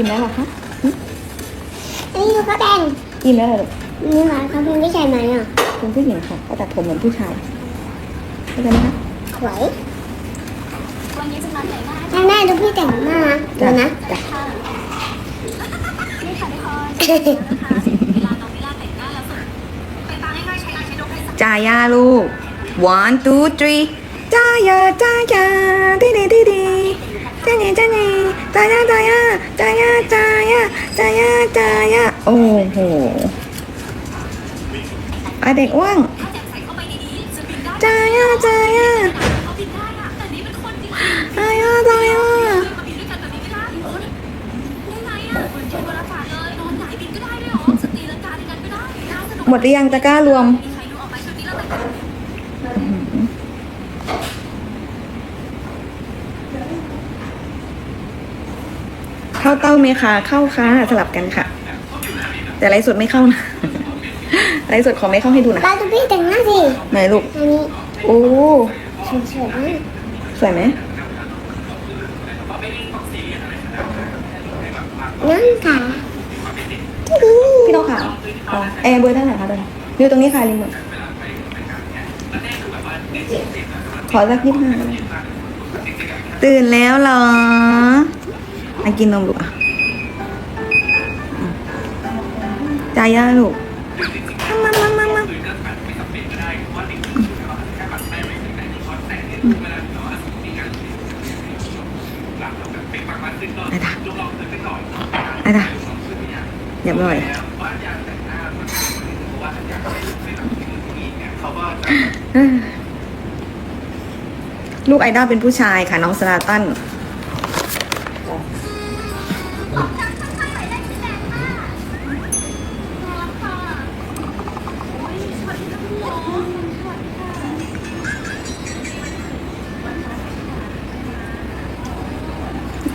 กินแล้วเหรอคะอันนี้ดูเขาแต่งกินแล้วเหรอลูกนี่ค่ะเขาเป็นผู้ชายไหมอะเป็นผู้หญิงค่ะเขาตัดผมเหมือนผู้ชายเข้าใจไหมคะสวยแม่แม่ดูพี่แต่งหน้าดูนะจ้ะจ่ายาลูก one two three จ่ายาจ่ายาดีดีดีดีจ่ายาจ่ายาจ่ายาจ่ายา จ่ายาจ่ายาจ่ายาจ่ายาโอ้โหไอะเด็กอ้ว่างจ่ายาจ่ายาจ่ายาจ่ายาหมดหรือยังตะกร้ารวม เข้าเต้าไหมคะเข้าค่ะสลับกันค่ะ แต่ไลฟ์สดไม่เข้านะไลฟ์สดขอไม่เข้าให้ดูนะป้าดูพี่แต่งหน้าสิไหนลูกอันนี้โอ้สวยๆมากสวยไหมนั่นค่ะพี่น้องค่ะอ๋อแอร์เบอร์เท่าไหร่คะตอนนี้อยู่ตรงนี้ค่ะลิงหมดขอสักยี่สิบห้าก็ได้ตื่นแล้วเหรอ มากินนมลูกอะอืมจ่ายาลูกมามามามาไอ้ตาไอ้ตาเรียบร้อยเอ้ยลูกไอด้าเป็นผู้ชายค่ะ น้องสลาตัน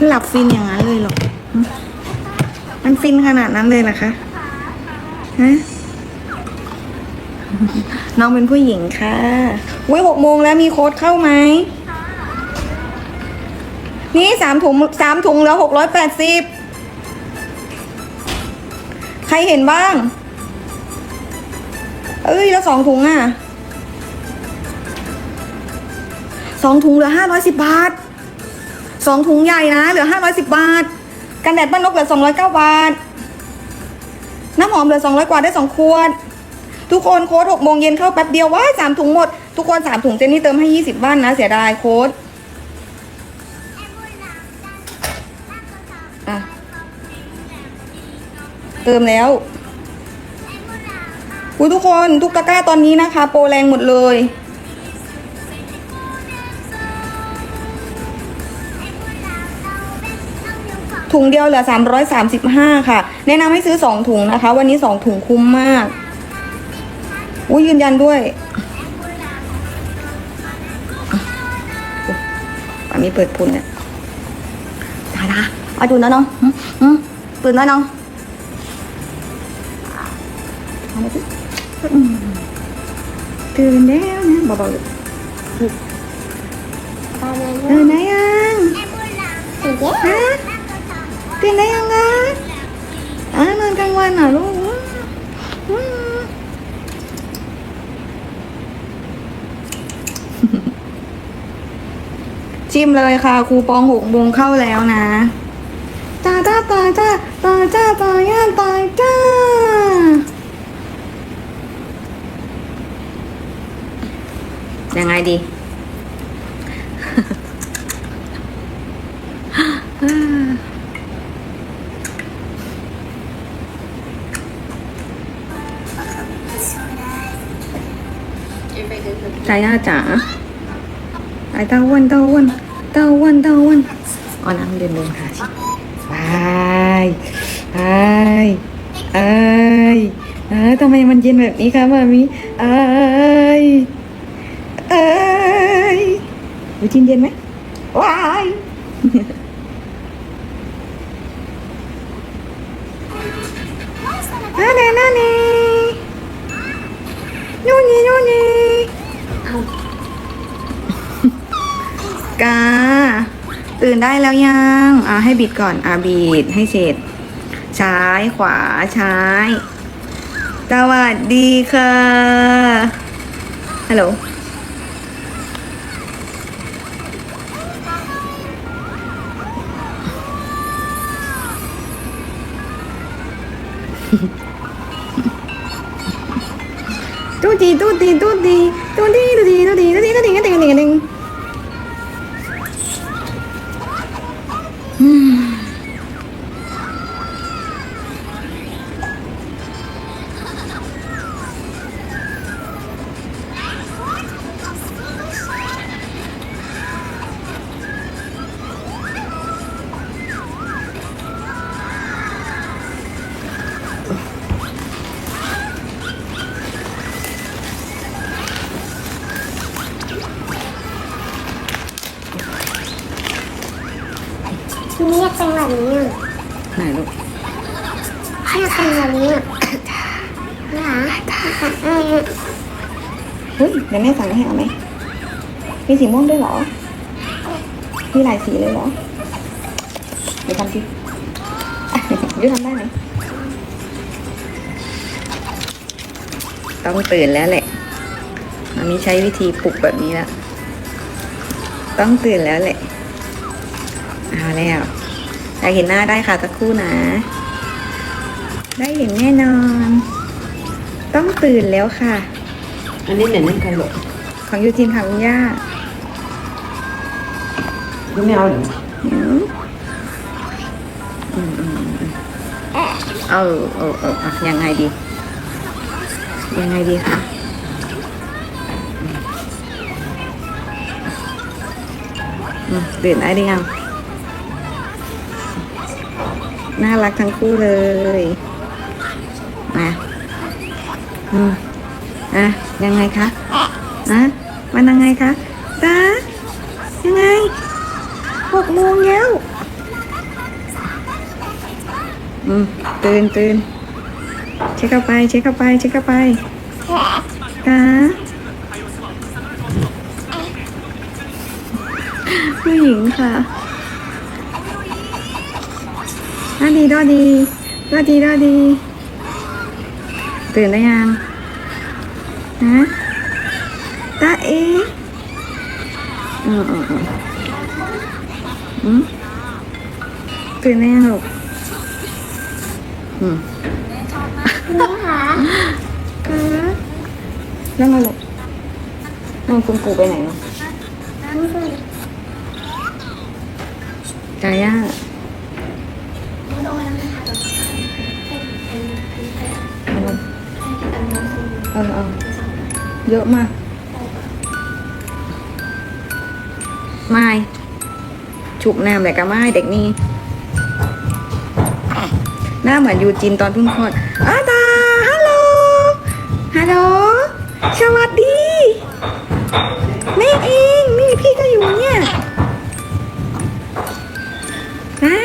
หลับฟินอย่างนั้นเลยเหรอหึมันฟินขนาดนั้นเลยเหรอคะ ฮะ น้องเป็นผู้หญิงค่ะอุ้ยหกโมงแล้วมีโค้ดเข้าไหม นี่สามถุงสามถุงแล้วหกร้อยแปดสิบ ใครเห็นบ้าง เอ้ย แล้วสองถุงอะสองถุงเหลือห้าร้อยสิบบาท สองถุงใหญ่นะ เหลือห้าร้อยสิบบาท กันแดดบ้านนกเหลือสองร้อยเก้าบาท น้ำหอมเหลือสองร้อยกว่าได้สองขวด ทุกคนโค้ดหกโมงเย็นเข้าแป๊บเดียวว้าสามถุงหมด ทุกคนสามถุงเจนนี่เติมให้ยี่สิบบ้านนะ เสียดายโค้ดเติมแล้วอุยทุกคนทุกตะกร้าตอนนี้นะคะ โปรแรงหมดเลย ถุงเดียวเหลือ 335 ค่ะ แนะนำให้ซื้อ 2 ถุงนะคะ วันนี้ 2 ถุงคุ้มมากอุ้ยยืนยันด้วยป้ามีเปิดพุนเนี่ยดาดาเอาดูนะน้องหึหึตื่นแล้วน้องเอามาสิอืมตื่นแล้วนะเบาๆเลยตอนนั้นตื่นได้ยังถึงแย่ฮะ ตื่นได้ยังคะอ่านอนกลางวันเหรอลูกจิ้มเลยค่ะ คูปองหกโมงเข้าแล้วนะตาจ้าตาจ้าตาจ้าตาย่าตาจ้ายังไงดี ใจย่าจ๋าไอเต้าอ้วนเต้าอ้วนเต้าอ้วนเต้าอ้วนเอาน้ำเดินลงค่ะสิไปไปเอ้ยเอ้ยทำไมมันเย็นแบบนี้คะมามีเอ้ยเอ้ยวิจินเย็นไหมว้ายนั่นเน่นั่นเน่นู่นนี่นู่นนี่ กา ตื่นได้แล้วยัง อ่าให้บิดก่อน อ่าบิดให้เสร็จซ้ายขวาซ้ายสวัสดีค่ะ ฮัลโหล ตูดีตูดีตูดี തോന്നി ดี๋ยวแม่สั่งให้เอาไหมมีสีม่วงด้วยเหรอ มีหลายสีเลยเหรอเดี๋ยวทำสิยูทำได้ไหมต้องตื่นแล้วแหละมามีใช้วิธีปลุกแบบนี้แล้ว ต้องตื่นแล้วแหละ เอาแล้วอยากเห็นหน้าได้ค่ะสักครู่นะ ได้เห็นแน่นอน ต้องตื่นแล้วค่ะ อันนี้เหม็นนั่นใครหรอกของยูจินค่ะคุณย่าไม่เอาเหรออืมอืมอืมอืมเออเออเอออะยังไงดี ยังไงดีคะอืมตื่นได้หรือยังน่ารักทั้งคู่เลยมาอืมอะ ยังไงคะอะมันยังไงคะตายังไงหกโมงแล้วอืมตื่นตื่นเช็คเข้าไปเช็คเข้าไปเช็คเข้าไปกาผู้หญิงค่ะดอดีดอดีดอดีดอดีตื่นได้ยัง ฮะตาเออืมอืมอืมอืมตื่นได้ยังลูกอืมนี่ค่ะอืมแล้วมาลูกน้องคุณปู่ไปไหนเนาะนี่คือใจย่าเอาเอาเอา เยอะมาก ไม่ฉุกน้ำแหละก็ไม่เด็กนี่หน้าเหมือนยูจินตอนเพิ่งคลอดอาตาฮัลโหล ฮัลโหล สวัสดีแม่เองนี่พี่ก็อยู่เนี่ยอ่า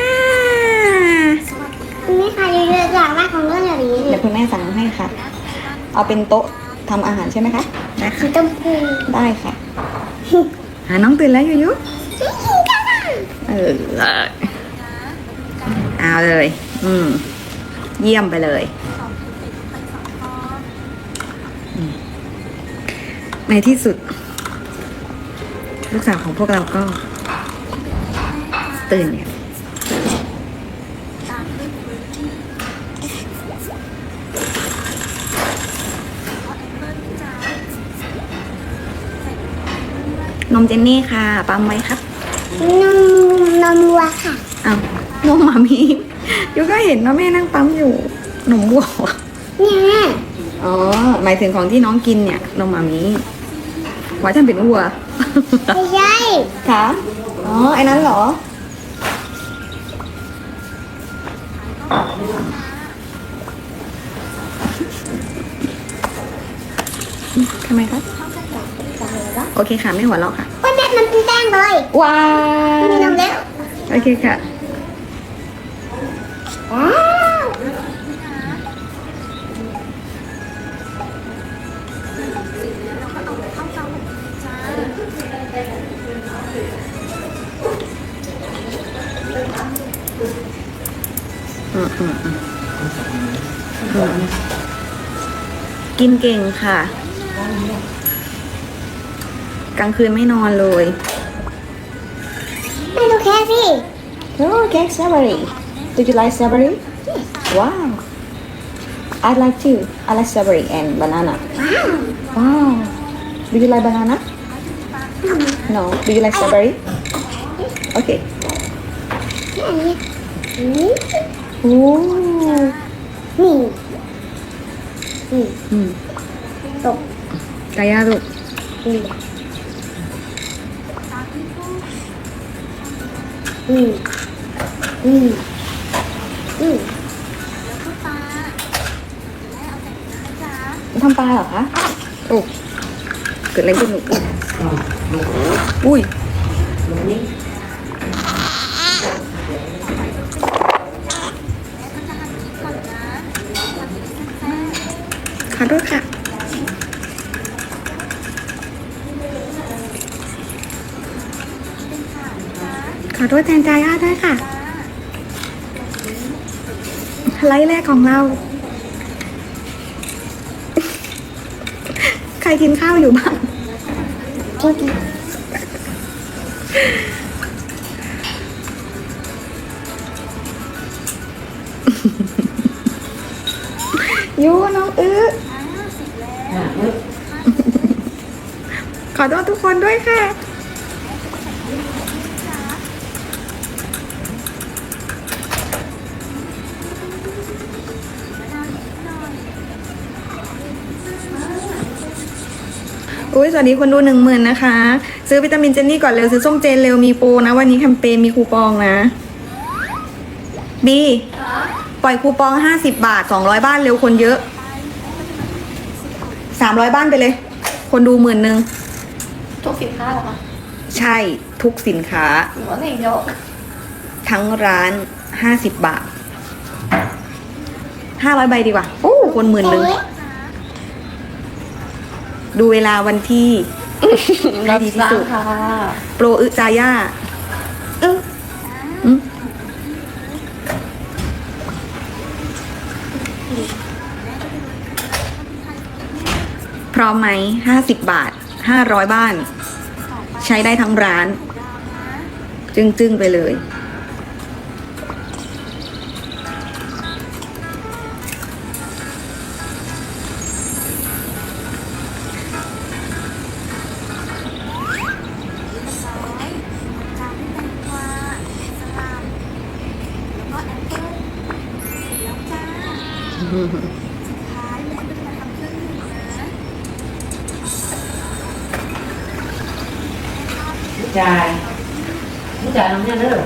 นี่ค่ะเยอะๆอยากได้ของเรื่องอย่างนี้เดี๋ยวคุณแม่สั่งให้ค่ะ เอาเป็นโต๊ะ ทำอาหารใช่ไหมคะได้สีค่ะชมพูได้ค่ะหาน้องตื่นแล้วยูยูเออเอาเลย อืม เยี่ยมไปเลยอืมในที่สุด ลูกสาวของพวกเราก็ตื่นเนี่ย มเจนนี่ค่ะปั๊มไหมครับนมนมวัวค่ะอ้าวนมหมามียูก็เห็นว่าแม่นั่งปั๊มอยู่นมวัวเหรอเนี่ยอ๋อหมายถึงของที่น้องกินเนี่ยนมหมามีว่าฉันเป็นวัวไม่ใช่ค่ะอ๋อไอ้นั้นเหรอทำไมครับ โอเคค่ะ ไม่หัวเราะค่ะโอ้ยแม่นเป็นแป้งเลย ว้ามีนมแล้ว โอเคค่ะ ว้าวอืมอืมอืมกินเก่งค่ะ กลางคืนไม่นอนเลยไม่ดูแค่สิ Oh, cake strawberry. Did you like strawberry? Wow. I like too. I like strawberry and banana. Wow. Do you like banana? No. Do you like strawberry? Okay. อันนี้นี่ Ooh. นี่นี่ อืมตกกายาลูกนี่นี่นี่นี่ทำปลาเหรอคะโอ้เกิดอะไรขึ้นลูกอ๋อลูกอุ้ยลูกนี้ขอโทษค่ะ ขอโทษแทนใจอาด้วยค่ะ ไลฟ์แรกของเรา ใครกินข้าวอยู่บ้างจริงยูน้องอื้ออะเอ้ยขอโทษทุกคนด้วยค่ะ อุ้ยสวัสดีคนดูหนึ่งหมื่นนะคะ ซื้อวิตามินเจนนี่ก่อนเร็ว ซื้อส้มเจนเร็วมีโปรนะ วันนี้แคมเปญมีคูปองนะบีปล่อยคูปองห้าสิบบาทสองร้อยบ้านเร็วคนเยอะสามร้อยบ้านไปเลย คนดูหมื่นหนึ่งทุกสินค้าเหรอคะใช่ทุกสินค้าหรือว่าไหนเดียวทั้งร้านห้าสิบบาทห้าร้อยใบดีกว่า โอ้ คนหมื่นหนึ่ง ดูเวลาวันที่ให้ดีที่สุดค่ะโปรอึจาย่าอึอืมพร้อมไหมห้าสิบบาทห้าร้อยบ้าน ใช้ได้ทั้งร้าน จึ้งๆไปเลย ผู้ชายผู้ชายทำเนี่ยเด้อ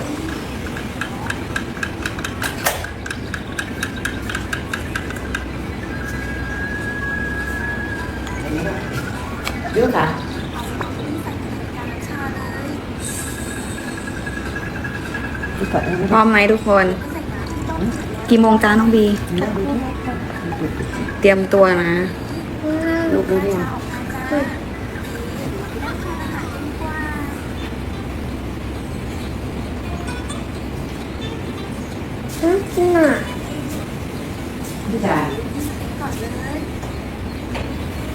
เยอะค่ะที่เปิดให้พร้อมไหมทุกคน กี่โมงจ้าน้องบี เตรียมตัวนะ ลูกดูเนี่ยอืมจริงอะผู้ชาย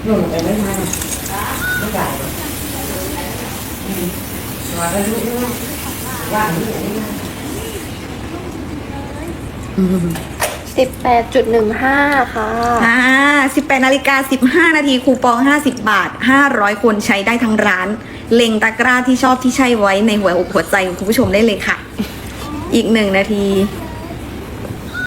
นู่นไปไม่มาผู้ชายอืมมาไปลูกด้วยว่างนี่ไหนนี่ สิบแปดจุดหนึ่งห้าค่ะ อ่า18นาฬิกา15นาทีคูปอง50บาท500คนใช้ได้ทั้งร้าน เล็งตะกร้าที่ชอบที่ใช่ไว้ในหัวอกหัวใจของคุณผู้ชมได้เลยค่ะ อีกหนึ่งนาที